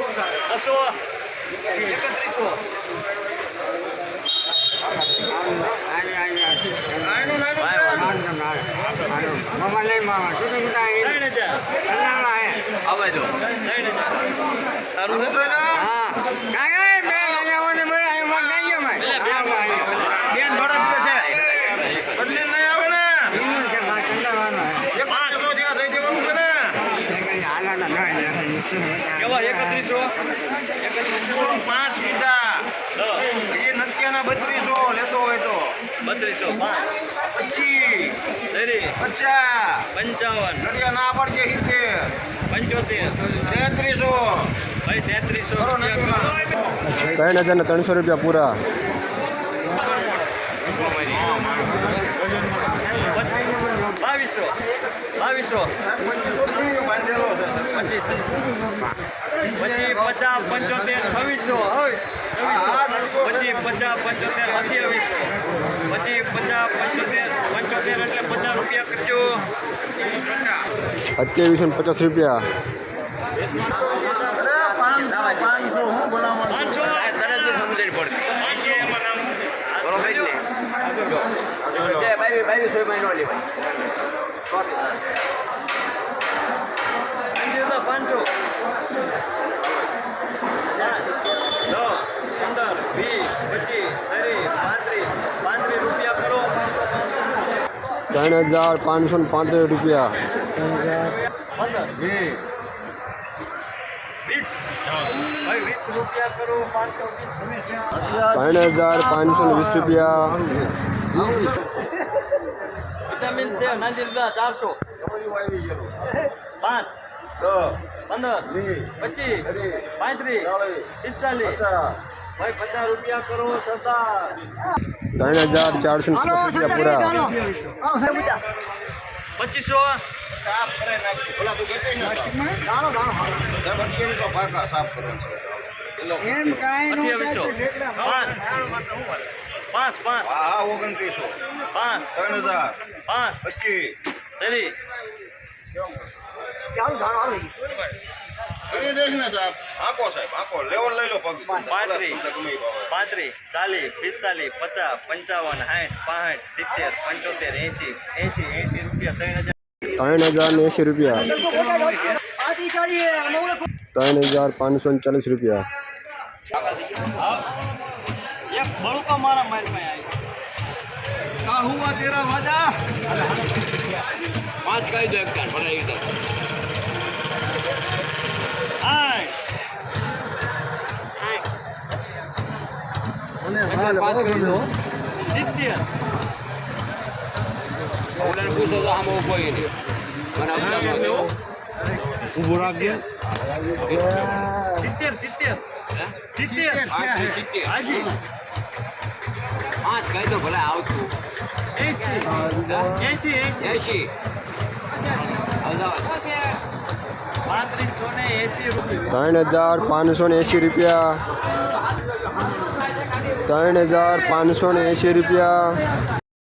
બસો એકત્રીસો આવે જો સારું કેવા એકત્રીસો? એકત્રીસો પાંચ કીધા એ નત્યાના બત્રીસો. લેતો હોય તો. બત્રીસો પાંચ. પચીસ. પચાસ. પંચાવન. નડિયા ના પડશે સિત્તેર. પંચોતેર. તેત્રીસો. ભાઈ તેત્રીસો. ત્રણ હજાર ને ત્રણસો રૂપિયા પૂરા. બાવીસો બાવીસો પચીસ. પછી પચાસ, પંચોતેર, છવ્વીસો. હવે છવ્વીસો. પછી પચાસ, પંચોતેર અઠ્યાવીસો પછી પચાસ, પંચોતેર પંચોતેર એટલે પચાસ રૂપિયા કરજો. અઠ્યાવીસો ને પચાસ રૂપિયા અરે પાંચસો પાંચસો હું ભલામણ પાંચસો તરત જ સમજણ પડતી પાંચસો એમાં નામ બરોબર ને બાવીસ બાવીસો પાંચસો પાંચ છ પંદર વીસ પચીસ ત્રીસ પાંત્રીસ પાંત્રીસ રૂપિયા કરો. ત્રણ હજાર પાંચસો ને પાંત્રીસ રૂપિયા. રૂપિયા પાંચસો ત્રણ હજાર પાંચસો ને વીસ રૂપિયા. વિટામિન નાંદીલના ચારસો. પાંચ પંદર પચીસ પાંત્રીસ પિસ્તાલીસ. ભાઈ પચાસ રૂપિયા કરો સરદાર. ત્રણ હજાર ચારસો રૂપિયા પૂરા. પચીસો. સાફ કરે નાખી ઓલા તું કઈ ને સાફ અઠ્યાવીસો ફાકા સાફ એમ છે અઠ્યાવીસો. પાંચ. પાંચ પાંચ. હા હા ઓગણત્રીસો. પાંચ. ત્રણ હજાર. પાંચ. પચીસ. તેરી કરી દઈશ ને સાહેબ. આંકો સાહેબ લેવલ લઈ લો પગ. પાંત્રીસ. પાંત્રીસ ચાલીસ પિસ્તાલીસ પચાસ પંચાવન સાઠ પાસઠ સિત્તેર પંચોતેર એંશી એંશી એંશી રૂપિયા ત્રણ હજાર. ત્રણ હજાર એંશી રૂપિયા. ત્રણ હજાર પાંચસો ને ચાલીસ રૂપિયા. બળુકા મારા માર પાસે પાંચ કાહુ દો એક તાર પાંચ દો દે. સિત્તેર. ભરાઈ પૂછો તો આમાં ઊભો રાખજે. સિત્તેર સિત્તેર. સિત્તેર. સિત્તેર. હાજી. પાંચ કહી દો ભલે આવતું એસી ત્રણ હજાર પાંચસો ને એંસી રૂપિયા. ત્રણ હજાર પાંચસો ને એંશી રૂપિયા.